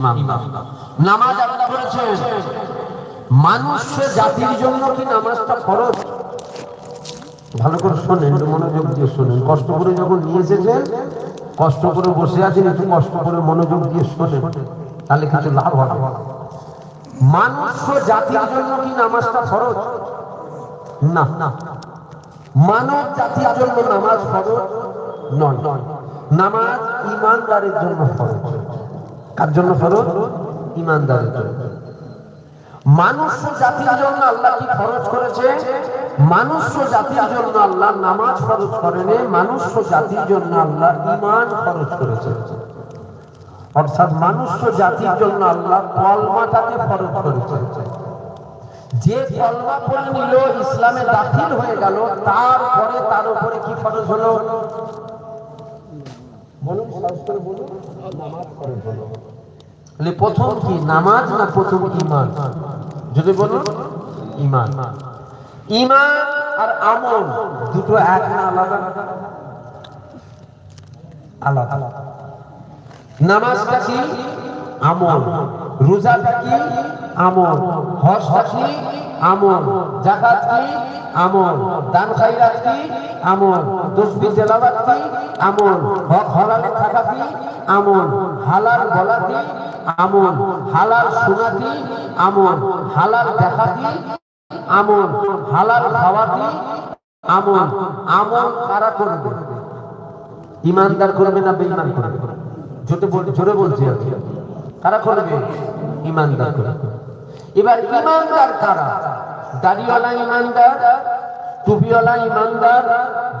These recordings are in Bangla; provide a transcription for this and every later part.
নামাজ আলাদা করেছে। মানুষ জাতির জন্য কি নামাজটা ফরজ? ভালো করে শোনেন মনোযোগ দিয়ে শোনেন। কষ্ট করে যখন নিয়ে এসেছেন, কষ্ট করে বসে আছেন, একটু কষ্ট করে মনোযোগ দিয়ে শোনেন। তাহলে কিছু লাভ হবে। মানুষ জাতির জন্য কি নামাজটা ফরজ? না। না মানব জাতির জন্য নামাজ ফরজ নয় নয়। নামাজ ইমানদারের জন্য ফরজ। কার জন্য ফরজ? ইমানদারের জন্য। মানুষ জাতির জন্য আল্লাহ কি ফরজ করেছে? মানুষ জাতির জন্য আল্লাহ নামাজ ফরজ করেনি মানুষ জাতির জন্য আল্লাহ ইমান ফরজ করেছে। অর্থাৎ মানুষ জাতির জন্য আল্লাহ কলমাটাকে ফরজ করেছে। যে কলমা পড়ে নিল, ইসলামে দাখিল হয়ে গেল, তারপরে তার উপরে কি ফরজ হলো? বলুন করে বলুন। নামাজ ফরজ হলো। তাহলে প্রথম কি নামাজ না প্রথম ইমান যদি বলুন ইমান ইমান আর আমল দুটো এক না আলাদা? আলাদা। নামাজটা কি? আমল। রোজাটা কি? আমল। হজটা কি? আমল। জাকাত কি? আমল। দান খাইরাত কি? আমল। তসবি তেলাওয়াত কি? আমল। হক হলালে থাকা কি? আমল। হালাল বলা কি? আমল। হালাল শোনা কি? আমল। হালাল দেখা কি? আমল। হালাল খাওয়া কি? আমল। আমল কারা করবে? ইমানদার করবে না বেঈমান করবে? জোরে বলছি আর কারা করবে? ইমানদার করবে। এবার ইমানদার কারা দাড়িওয়ালা ইমানদার, টুপিওয়ালা ইমানদার,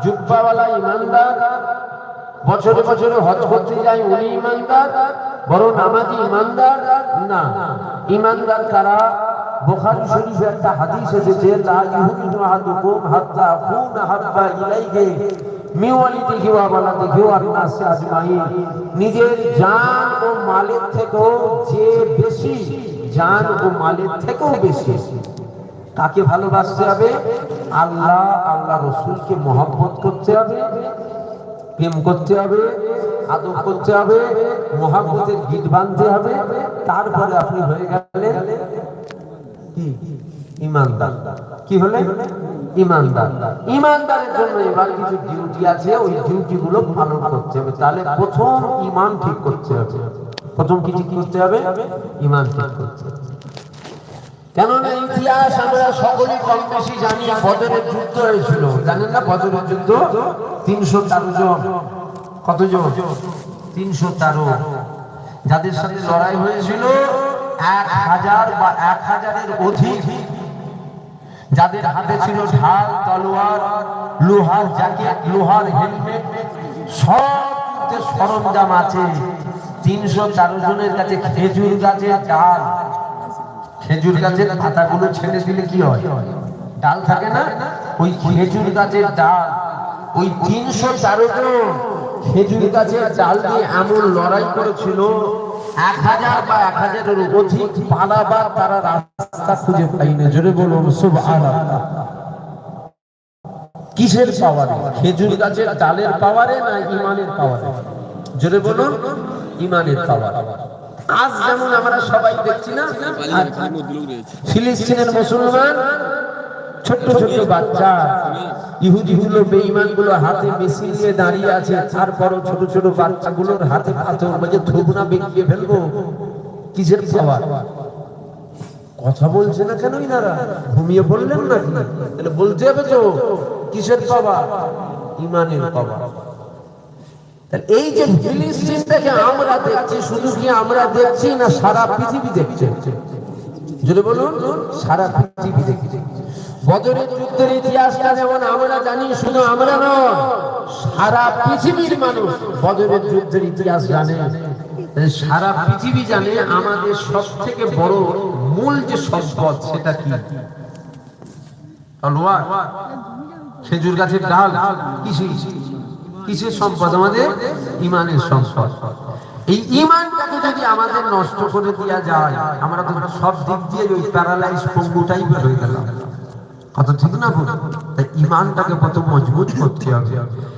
জুব্বাওয়ালা ইমানদার, বছরে বছরে হজ করতে যায় উনি ইমানদার, বড় নামাজি ইমানদার? না। ইমানদার কারা বুখারী শরীফে একটা হাদিস এসেছে, লা ইউমিনু আহাদুকুম হাত্তা আকুনা হাব্বা ইলাইহি। মিন ওয়ালিদিহি ওয়া ওয়ালাদিহি ওয়া নাসি আজমাইন নিজের জান ও মালের থেকেও যে বেশি, জান ও মালের থেকেও বেশি। কাকে ভালোবাসতে হবে? আল্লাহ আল্লাহ রসুলকে মহব্বত করতে হবে, প্রেম করতে হবে, আদব করতে হবে, মহাব্বতের গীত বাঁধতে হবে। তারপরে আপনি হয়ে গেলেন কি? ইমানদার। কি হলে ইমানদার। ইমানদারের জন্য এবার কিছু ডিউটি আছে, ওই ডিউটি গুলো পালন করতে হবে। তাহলে প্রথম ইমান ঠিক করতে হবে। প্রথম কি ঠিক করতে হবে? ইমান ঠিক করতে কেননা ইতিহাস আমরা সকলেই কম বেশি জানি, বদরের যুদ্ধ হয়েছিল। জানেন না বদরের যুদ্ধ? তিনশো তেরো জন। কতজন? তিনশো তেরো। যাদের সাথে লড়াই হয়েছিল, এক হাজার বা এক হাজারের অধিক। যাদের হাতে ছিল ঢাল, তলোয়ার, লোহার জ্যাকেট, লোহার হেলমেট, সব যুদ্ধের সরঞ্জাম আছে। তিনশো তেরো জনের কাছে খেজুর গাছের ডাল। খেজুর গাছের পাতাগুলো ছেড়ে দিলে কি হয়? ডাল থাকে না? ওই খেজুর গাছের ডাল। ওই তিনশো তেরো জন খেজুর গাছের ডাল দিয়ে এমন লড়াই করেছিল। এক হাজার বা এক হাজারের অধিক পালাবার তারা রাস্তা খুঁজে পাইনি জোরে বলুন শুভ কিসের পাওয়ারে? খেজুর গাছের ডালের পাওয়ারে না ইমানের পাওয়ারে? জোরে বলুন ইমানের পাওয়ার। আজ যেমন আমরা সবাই দেখছি না ফিলিস্তিনের মুসলমান ছোট্ট ছোট্ট বাচ্চা। ইহুদি গুলো, বেঈমানগুলো হাতে মেশি নিয়ে দাঁড়িয়ে আছে। তারপরও ছোট ছোট বাচ্চাগুলোর হাতে পাথর মাঝে থুবনা বেঁকিয়ে ফেলব। কিসের পাওয়ার? কথা বলছে না কেন ইনারা? ঘুমিয়ে বললেন না তাহলে বলতে হবে তো, কিসের পাওয়ার? ইমানের তাহলে এই যে ফিলিস্তিনটাকে আমরা দেখছি, শুধু কি আমরা দেখছি না সারা পৃথিবী দেখছে? যদি বলুন, সারা পৃথিবী দেখছে। বদরের যুদ্ধের ইতিহাসটা যেমন আমরা জানি, শুধু আমরা নয়, সারা পৃথিবীর মানুষ বদরের যুদ্ধের ইতিহাস জানে। সারা পৃথিবী জানে আমাদের সব থেকে বড় মূল যে সম্পদ, সেটা কি? খেজুর গাছের ডাল কিসে কিসের সম্পদ? আমাদের ইমানের সম্পদ। এই ইমানটাকে যদি আমাদের নষ্ট করে দেওয়া যায়, আমরা তো সব দিক দিয়ে ওই প্যারালাইজ পঙ্গু টাইপের হয়ে গেলাম। কথা ঠিক না ভুল তাই ইমানটাকে কত মজবুত করতে হবে।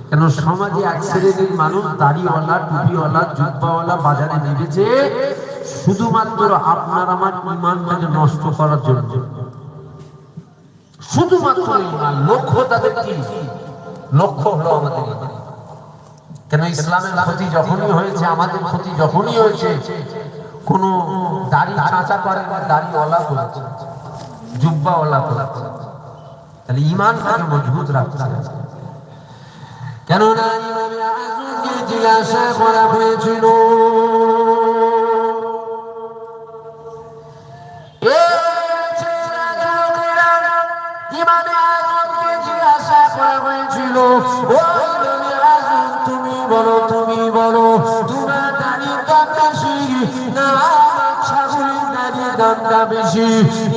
কেন সমাজে এক শ্রেণির মানুষ দাড়িওয়ালা, টুপিওয়ালা, জুব্বাওয়ালা বাজারে নেমেছে শুধুমাত্র আপনার আমার ইমানটাকে নষ্ট করার জন্য। শুধুমাত্র লক্ষ্য তাদের কি? লক্ষ্য হলো আমাদের কেন ইসলামের ক্ষতি যখনই হয়েছে, আমাদের ক্ষতি যখনই হয়েছে, কোন দাড়ি চাঁচা করে না, দাড়িওয়ালা করেছে জুব্বাওয়ালা করেছে তাহলে ইমানটাকে মজবুত রাখতে হবে। কেননা ইমামে আজমকে জিজ্ঞাসা করা হয়েছিল ইমামে জিজ্ঞাসা করা হয়েছিল, "ও দামটা বেশি।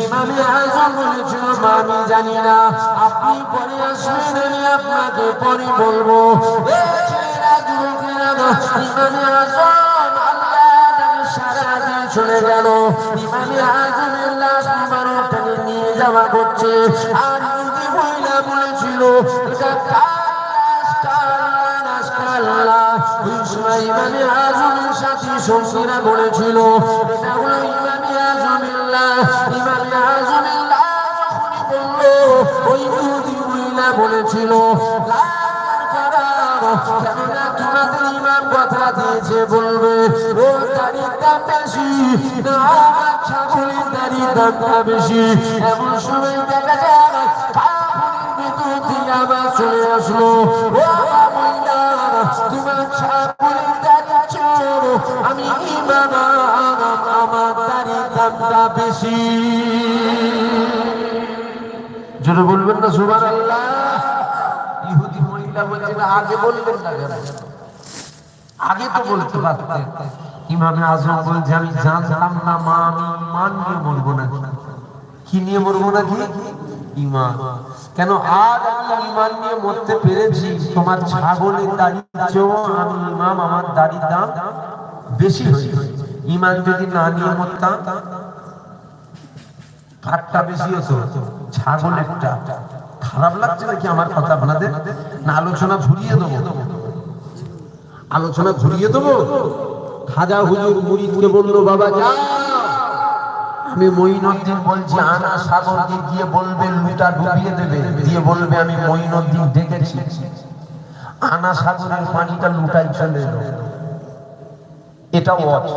ইমামে আজম বলেছিল আমি জানি না। আপনি পরে আসবেন, আমি আপনাকে পরে বলব। ইমামে আজম আল্লাহ সারা দিয়ে চলে গেল। ইমামে আজমের লাশ মুবারকটাকে নিয়ে যাওয়া করছে। আর ইহুদি মহিলা বলেছিল ইমামে আজমের সাথী সঙ্গীরা বলেছিল, এটা হলো দিয়েছে বলবে, ও দাম বেশি, না ছাগলের দাড়ির দামটা বেশি। এমন সময় দেখা যায় থেকে আবার চলে আসলো। ও আমি বলবেন না সুবান আল্লাহ ইহুদি মহিলা বলছে আগে বলবেন না? আগে তো বলতে পারতেন, ইমামে আজম বলছে, আমি জানতাম না মা, আমি ইমান নিয়ে মরবো না কি নিয়ে মরবো না কি ইমান। কেন আজ আমি ইমান নিয়ে মরতে পেরেছি? তোমার ছাগলের দাড়ির চেয়েও আমি ইমাম, আমার দাড়ির দাম বেশি হয়েছে। ইমান যদি না নিয়ে মরতাম কাঠটা বেশি হতো ছাগল একটা খারাপ লাগছে নাকি আমার কথা আপনাদের? না, আলোচনা ঘুরিয়ে দেবো। আলোচনা ঘুরিয়ে দেবো? খাজা হুজুর মুরিদকে বলল, বাবা, যা। আমি মঈনুদ্দিন বলছি, আনা গিয়ে বলবে, লুটা ডুবিয়ে দেবে। দিয়ে বলবে, আমি মঈনুদ্দিন আনা সাগরের পানিটা লুটাই চলে অচ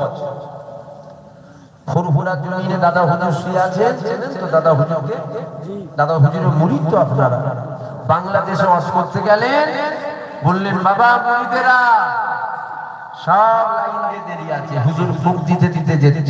ফুরফুরা জমিনে দাদা হুজুর শুয়ে আছেন? তো দাদা হুজুরকে? দাদা হুজুরের তো আপনারা। বাংলাদেশে অস করতে গেলেন, বললেন, বাবা মুরিদেরা সব লাইন দেরি আছে। হুজুর ফুক দিতে দিতে যেতে